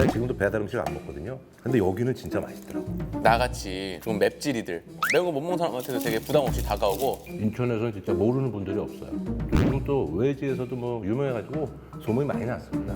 제가 지금도 배달 음식 안 먹거든요. 근데 여기는 진짜 맛있더라고. 나같이 좀 맵찔이들 매운 거 못 먹는 사람한테도 되게 부담 없이 다가오고 인천에서는 진짜 모르는 분들이 없어요. 요즘 또 외지에서도 뭐 유명해가지고 소문이 많이 났습니다.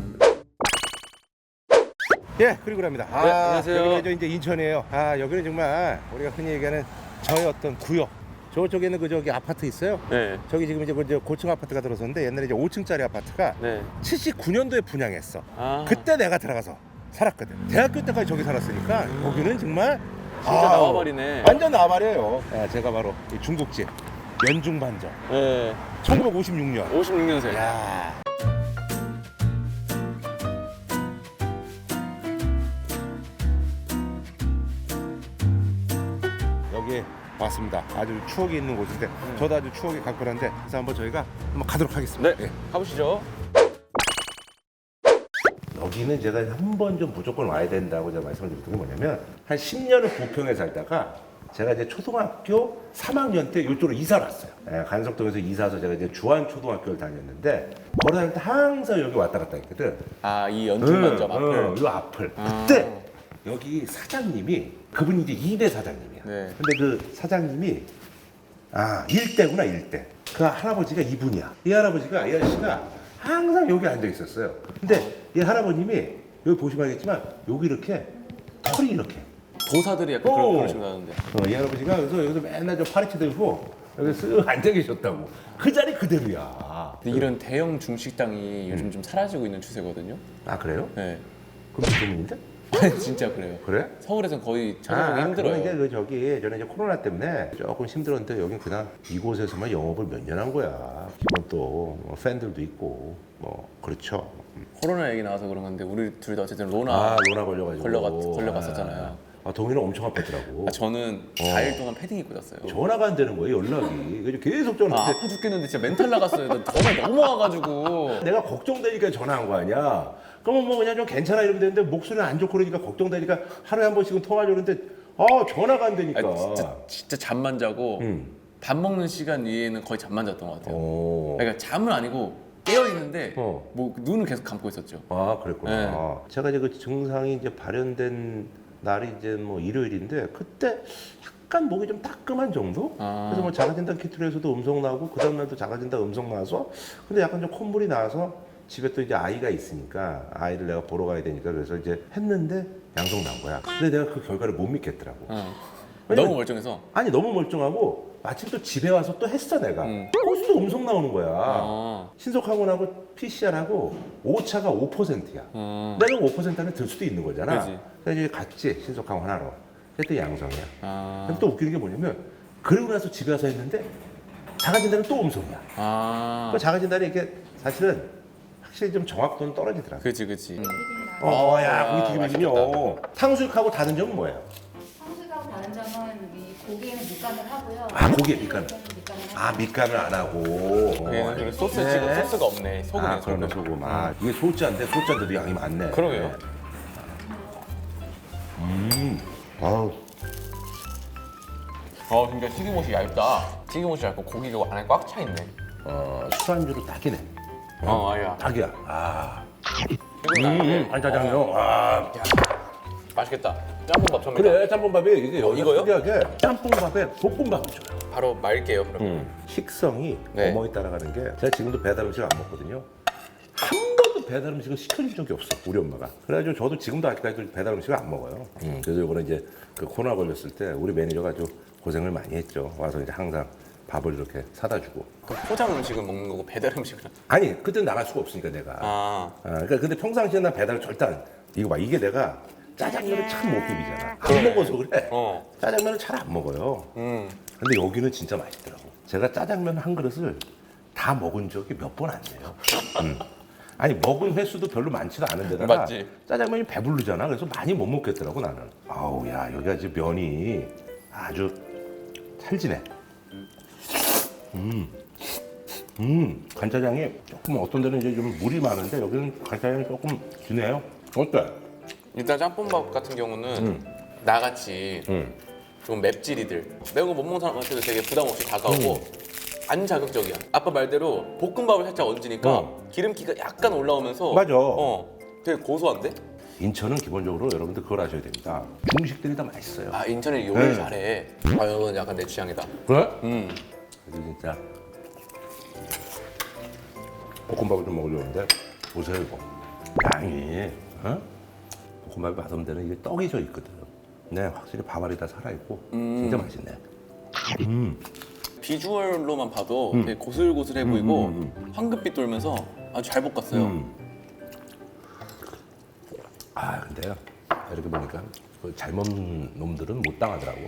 예, 그리고 그럽니다. 아, 네, 안녕하세요. 여기가 저 이제 인천이에요. 아, 여기는 정말 우리가 흔히 얘기하는 저의 어떤 구역. 저쪽에는 그 저기 아파트 있어요. 네. 저기 지금 이제 그 이제 고층 아파트가 들어섰는데 옛날에 이제 5층짜리 아파트가 네. 79년도에 분양했어. 아. 그때 내가 들어가서 살았거든. 대학교 때까지 저기 살았으니까 여기는 정말 진짜 아우, 나와버리네. 완전 나와버려요. 예, 제가 바로 이 중국집 연중반점 네. 1956년. 56년생. 야. 여기 왔습니다. 아주 추억이 있는 곳인데 저도 아주 추억이 강렬한데 그래서 한번 저희가 한번 가도록 하겠습니다. 네. 예. 가보시죠. 여기는 제가 한 번 좀 무조건 와야 된다고 제가 말씀을 드렸던 게 뭐냐면 한 10년을 부평에 살다가 제가 이제 초등학교 3학년 때 이쪽으로 이사 왔어요. 예, 간석동에서 이사 와서 제가 이제 주한 초등학교를 다녔는데 다닐 때 항상 여기 왔다 갔다 했거든. 아, 이 응, 앞을. 응, 이 앞을. 아. 그때 여기 사장님이 그분이 이제 2대 사장님이야. 네. 근데 그 사장님이 아, 일대구나, 일대. 그 할아버지가 이분이야. 이 할아버지가, 이 아저씨가 항상 여기 앉아 있었어요. 근데 이 할아버님이 여기 보시면 알겠지만 여기 이렇게 털이 이렇게. 도사들이 약간 오. 그런 그러신다는데. 어, 이 할아버지가 여기서 여기서 맨날 저 파리채 들고 여기 쓱 앉아 계셨다고. 그 자리 그대로야. 근데 이런 대형 중식당이 요즘 좀 사라지고 있는 추세거든요. 아, 그래요? 네. 그럼 주문인데? 진짜 그래요. 그래? 서울에선 거의 찾아보기 아, 힘들어요. 그건 이제 그 저기 저는 이제 코로나 때문에 조금 힘들었는데 여긴 그냥 이곳에서만 영업을 몇 년 한 거야. 기본 또뭐 팬들도 있고 뭐 그렇죠. 코로나 얘기 나와서 그런 건데 우리 둘 다 어쨌든 로나. 아 로나 걸려가지고 걸려갔- 걸려갔었잖아요. 아, 아 동이는 엄청 아팠더라고. 아, 저는 4일 동안 패딩 입고 잤어요. 전화가 안 되는 거예요 연락이. 그래서 계속 전화. 아, 아파 죽겠는데 진짜 멘탈 나갔어요. 나 전화 너무 와가지고. 내가 걱정되니까 전화한 거 아니야. 그러면 뭐 그냥 좀 괜찮아 이러면 되는데 목소리는 안 좋고 그러니까 걱정되니까 하루에 한 번씩은 통화하려 그러는데 아 전화가 안 되니까. 아, 진짜, 진짜 잠만 자고 음. 밥 먹는 시간 이외에는 거의 잠만 잤던 것 같아요. 어. 그러니까 잠은 아니고 깨어 있는데 어. 뭐 눈을 계속 감고 있었죠. 아 그랬구나. 네. 아, 제가 이제 그 증상이 이제 발현된 날이 이제 뭐 일요일인데 그때 약간 목이 좀 따끔한 정도. 아. 그래서 뭐 자가진단 키트로 해서도 음성 나고 그 다음 날도 자가진단 음성 나와서 근데 약간 좀 콧물이 나서 집에 또 이제 아이가 있으니까 아이를 내가 보러 가야 되니까 그래서 이제 했는데 양성 난 거야. 근데 내가 그 결과를 못 믿겠더라고. 어. 왜냐면- 너무 멀쩡해서. 아니 너무 멀쩡하고 마침 또 집에 와서 또 했어 내가. 음. 거기서도 음성 나오는 거야. 아. 신속항원하고 PCR하고 오차가 5%야. 어. 내가 5% 안에 들 수도 있는 거잖아. 그지. 그래서 이제 갔지 신속항원 하러. 그때 양성이야. 아. 근데 또 웃기는 게 뭐냐면 그러고 나서 집에 와서 했는데 자가진단은 또 음성이야. 아. 그 자가진단이 이게 사실은 확실히 좀 정확도는 떨어지더라고. 그지 그지. 어, 야, 아, 고기 튀김이군요. 탕수육하고 다른 점은 뭐예요? 탕수육하고 다른 점은 이 고기에는 밑간을 하고요. 아, 고기에. 밑간을 아, 밑간을 안 하고. 그래 소스 네. 지금 소스가 없네. 소금이 아, 그러네 소금. 아, 이게 소자인데 소자인데도 양이 많네. 그러게요. 네. 음, 아우, 어 진짜 튀김옷이 얇다. 튀김옷이 얇고 고기가 안에 꽉 차 있네. 어, 술안주로 딱이네. 어 아야. 딱이야. 아, 음, 음, 간짜장요. 아, 맛있겠다. 짬뽕밥 처음 그래 짬뽕밥이 이게 이거요? 특이하게 짬뽕밥에 볶음밥을 줘요. 바로 말게요 그럼. 음. 식성이 네. 어머니 따라가는 게 제가 지금도 배달 음식을 안 먹거든요. 한 번도 배달 음식을 시켜준 적이 없어 우리 엄마가. 그래가지고 저도 지금도 아직까지도 배달 음식을 안 먹어요. 음. 그래서 이번에 이제 그 코로나 걸렸을 때 우리 매니저가 아주 고생을 많이 했죠. 와서 이제 항상 밥을 이렇게 사다 주고. 그럼 포장 음식은 먹는 거고 배달 음식은. 아니 그때 나갈 수가 없으니까 내가. 아. 아, 그러니까 근데 평상시에 난 배달을 절대 안. 이거 봐 이게 내가 짜장면을 참 못 비비잖아. 안. 먹어서 그래. 어. 짜장면을 잘 안 먹어요. 음. 근데 여기는 진짜 맛있더라고. 제가 짜장면 한 그릇을 다 먹은 적이 몇 번 안 돼요. 음. 아니 먹은 횟수도 별로 많지도 않은데다가 맞지. 짜장면이 배부르잖아. 그래서 많이 못 먹겠더라고 나는. 아우 야 여기가 지금 면이 아주 찰지네. 음. 음, 간짜장이 조금 어떤 데는 이제 좀 물이 많은데 여기는 간짜장이 조금 진해요. 어때? 일단 짬뽕밥 같은 경우는 나같이 음. 좀 맵찔이들 매운 거 못 먹는 사람한테도 되게 부담 없이 다가오고 음. 안 자극적이야. 아빠 말대로 볶음밥을 살짝 얹으니까 어. 기름기가 약간 올라오면서 맞아. 어, 되게 고소한데? 인천은 기본적으로 여러분들 그걸 아셔야 됩니다. 중식들이 다 맛있어요. 아 인천에 요리 네. 잘해. 아 이건 약간 내 취향이다. 그래? 음. 그래서 진짜 볶음밥을 좀 먹으려는데 보세요 이거 양이 어? 볶음밥이 맛없는 데는 이게 떡이 져 있거든. 네, 확실히 밥알이 다 살아 있고 진짜 맛있네. 비주얼로만 봐도 음. 되게 고슬고슬해 보이고 황금빛 돌면서 아주 잘 볶았어요. 음. 아 근데 이렇게 보니까 그 잘 먹는 놈들은 못 당하더라고.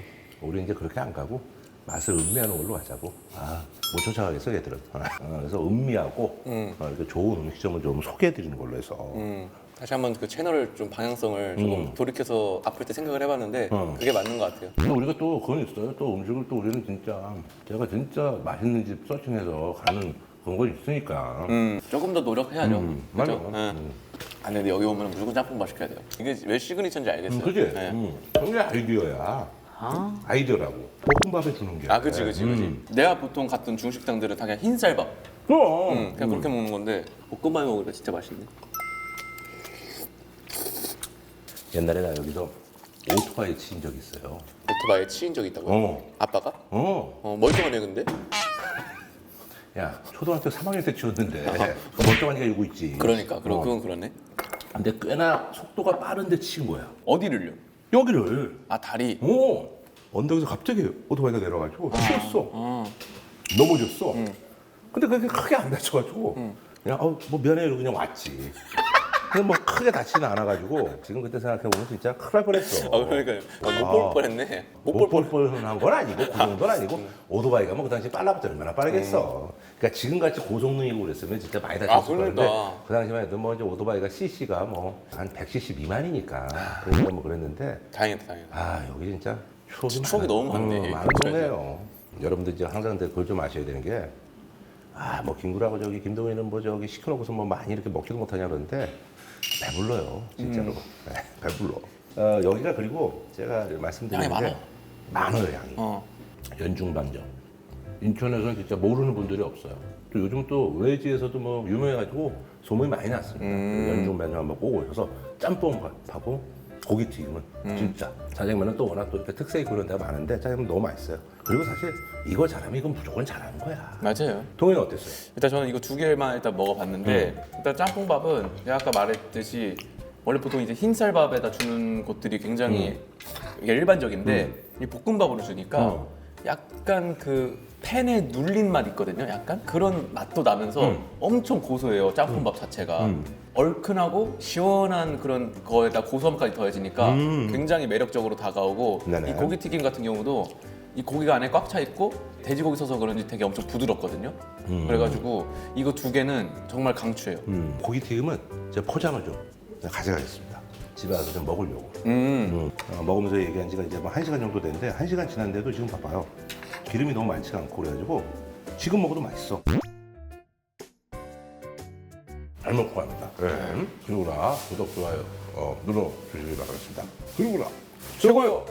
우리 이제 그렇게 안 가고 맛을 음미하는 걸로 가자고. 아 못 쫓아가겠어 얘들은. 어, 그래서 음미하고 음. 어, 이렇게 좋은 음식점을 좀 소개해드리는 걸로 해서. 음, 다시 한번 그 채널을 좀 방향성을 조금 음. 돌이켜서 아플 때 생각을 해봤는데 어. 그게 맞는 것 같아요. 근데 우리가 또 그건 있어요. 또 음식을 또 우리는 진짜 제가 진짜 맛있는 집 서칭해서 가는 그런 거 있으니까. 음, 조금 더 노력해야죠. 음, 그죠? 맞아. 예. 음. 아 근데 여기 오면 무조건 짬뽕밥 시켜야 돼요. 이게 왜 시그니처인지 알겠어요. 음, 그지? 예. 음. 그게 아이디어야. 아이디어라고. 볶음밥에 주는 게. 아 그치 그치 그치. 음. 내가 보통 갔던 중식당들은 다 그냥 흰쌀밥. 그럼. 음, 그냥 그렇게 먹는 건데 볶음밥에 먹으니까 진짜 맛있네. 옛날에 나 여기서 오토바이 치인 적 있어요. 오토바이에 치인 적 있다고요? 어. 아빠가? 어. 어 멀쩡하네 근데. 야, 초등학교 3학년 때 치웠는데 그 멀쩡한 애가 이고 있지. 그러니까 그럼 어. 그건 그러네. 근데 꽤나 속도가 빠른데 친 거야. 어디를요? 여기를. 아 다리. 오. 언덕에서 갑자기 오토바이가 내려가지고 치웠어. 어. 넘어졌어. 음. 근데 그게 크게 안 다쳐가지고 그냥 어, 뭐 미안해 이러고 그냥 왔지. 근데 뭐 크게 다치는 않아가지고 지금 그때 생각해보면 진짜 큰일 날 뻔했어. 아 그러니까요. 아, 못볼 뻔했네. 못 볼 뻔. 못볼뻔한 건 아니고 그 정도는 아니고 오토바이가 뭐 그 당시 빨라봤자 얼마나 빠르겠어. 그러니까 지금 같이 고성능이고 그랬으면 진짜 많이 아, 다쳤을 그러니까. 건데 그 당시만 해도 뭐 이제 오토바이가 CC가 뭐 한 100cc 미만이니까 그러니까 뭐 그랬는데 다행이다 다행이다. 아 여기 진짜 추억이 추억이 많아. 너무 많네. 어, 많은 동네예요. 여러분들 이제 항상 그걸 좀 아셔야 되는 게 아 뭐 김구라고 저기 김동희는 뭐 저기 시켜놓고서 뭐 많이 이렇게 먹지도 못하냐 그러는데 배불러요 진짜로 네, 배불러. 어, 여기가 그리고 제가 말씀드린 양이 게 많아요. 많아요 양이. 어. 연중반점. 인천에서는 진짜 모르는 분들이 없어요. 또 요즘 또 외지에서도 뭐 유명해가지고 소문이 많이 났습니다. 음. 연중반점 한번 꼭 오셔서 짬뽕 밥하고 고기튀김은 음. 진짜 짜장면은 또 워낙 또 이렇게 특색 있고 그런 데가 많은데 짜장면 너무 맛있어요. 그리고 사실 이거 잘하면 이건 무조건 잘하는 거야. 맞아요. 동현은 어땠어요? 일단 저는 이거 두 개만 일단 먹어봤는데 일단 짬뽕밥은 제가 아까 말했듯이 원래 보통 이제 흰쌀밥에다 주는 곳들이 굉장히 이게 일반적인데 이 볶음밥으로 주니까 어. 약간 그 팬에 눌린 맛 있거든요. 약간 그런 맛도 나면서 음. 엄청 고소해요. 짬뽕밥 자체가 음. 얼큰하고 시원한 그런 거에다 고소함까지 더해지니까 음. 굉장히 매력적으로 다가오고 네네. 이 고기 튀김 같은 경우도 이 고기가 안에 꽉 차 있고 돼지고기 써서 그런지 되게 엄청 부드럽거든요. 음. 그래가지고 이거 두 개는 정말 강추해요. 음, 고기 튀김은 제가 포장을 좀 가져가겠습니다. 집에 가서 좀 먹으려고. 음. 음, 어, 먹으면서 얘기한 지가 이제 뭐한 시간 정도 됐는데 한 시간 지났는데도 지금 봐봐요. 기름이 너무 많지가 않고 그래가지고 지금 먹어도 맛있어. 잘 먹고 갑니다. 네. 그리고나 구독 좋아요 어, 눌러 주시기 바라겠습니다. 그리고나 최고요.